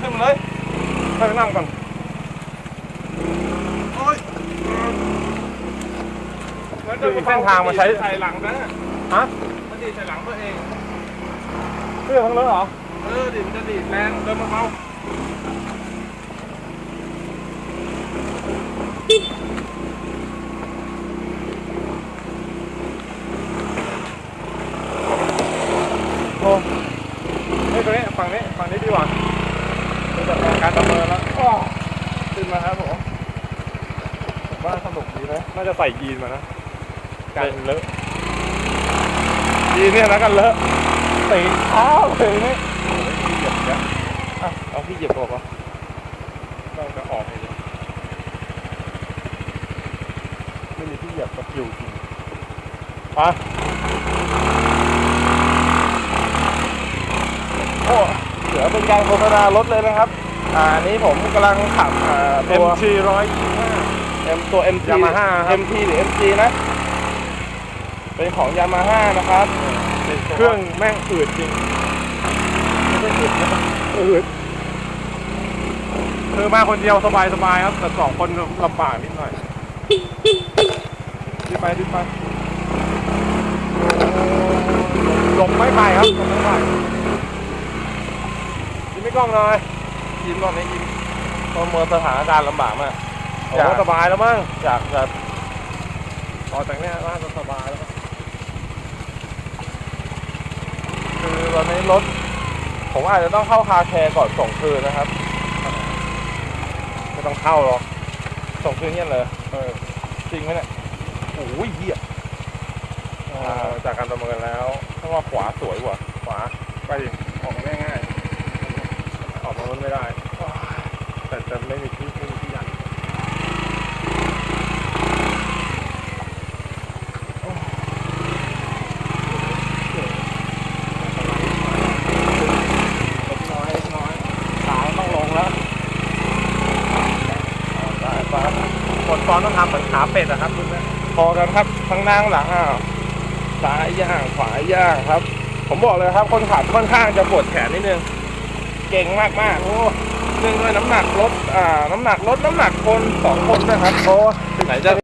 ขึ้นมาเลยให้ไปนั่งก่อนโอ้ยคือเส้นทางมาใช้ใส่หลังนะฮะมันดีดใส่หลังตัวเองเครื่องทั้งรถเหรอเออดิมันจะดีดแรงเดินมาเบาโอ้เฮ้ยตรงนี้ฝั่งนี้ฝั่งนี้ดีกว่า ดูจากการประเมินแล้วอ้อขึ้นมาครับผมผมว่าสนุกดีนะน่าจะใส่ยีนมานะกันเลอะยีนเนี่ยนะกันเลอะตีเท้าเลยนี่โอ้ยพี่เหยียบเยอะอะเอาพี่เหยียบออกวะต้องจะออกเลยดิไม่มีที่เหยียบก็คิวจริงไปโอ้ เสือเป็นการโฆษณารถเลยนะครับ อ่าอันนี้ผมกำลังขับอ่าตัว MG ร้อยยี่ห้า M ตัว MG Yamaha ครับ MT หรือ MG นะ เป็นของ Yamaha นะครับ เครื่องแม่งอืดจริงไม่ใช่อึดนะอืดคือมาคนเดียวสบายสบายๆครับ แต่สองคนลำบากนิดหน่อยดีไปดีไปหลบไม่ไปครับหลบไม่ไปยิ้มไม่ กล้องหน่อยยิ้มก่อนนะยิ้มประเมินสถานการณ์ลำบากมากโอ้โหสบายแล้วมั้งอยากจะออกจากเนี้ยน่าจะสบายแล้วมั้งคือตอนนี้รถผมอาจจะต้องเข้าคาแคร์ก่อนส่งคืนนะครับไม่ต้องเข้าหรอกส่งคืนเนี่ยเลยเออจริงไหมเนี่ยโอ้ยเหี้ยอ่าจากการประเมินแล้วถ้าว่าขวาสวยกว่าขวาไปดิออกง่ายๆออกมามั นไม่ได้ แต่จะไม่มีที่ไม่มีที่ยันเล็กน้อยเล็กน้อยขาต้องลงแล้วได้ไปคนซ้อนต้องทำเหมือนขาเป็ดอะครับคุณแม่พอกันครับทั้งหน้าทั้งหลังอะซ้ายย่างขวาย่างครับ ผมบอกเลยครับ คนขับค่อนข้างจะปวดแขนนิดนึง เก่งมากมากๆโอ้เนื่องด้วยน้ำหนักรถอ่า น้ำหนักรถน้ำหนักคนสองคนนะครับโอ้ไหนจะ